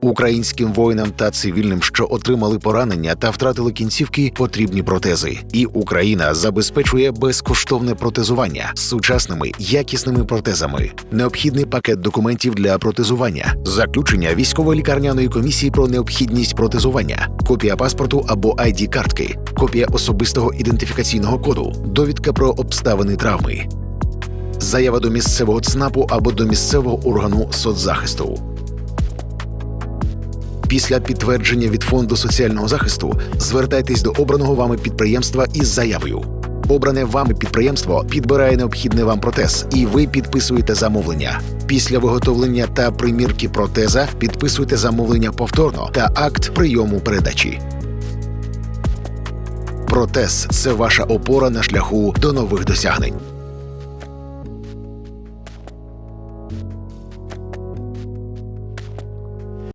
Українським воїнам та цивільним, що отримали поранення та втратили кінцівки, потрібні протези. І Україна забезпечує безкоштовне протезування з сучасними якісними протезами. Необхідний пакет документів для протезування, заключення військово-лікарняної комісії про необхідність протезування, копія паспорту або id картки, копія особистого ідентифікаційного коду, довідка про обставини травми, заява до місцевого ЦНАПу або до місцевого органу соцзахисту після підтвердження від фонду соціального захисту звертайтесь до обраного вами підприємства із заявою. Обране вами підприємство підбирає необхідний вам протез, і ви підписуєте замовлення. Після виготовлення та примірки протеза підписуйте замовлення повторно та акт прийому передачі. Протез це ваша опора на шляху до нових досягнень.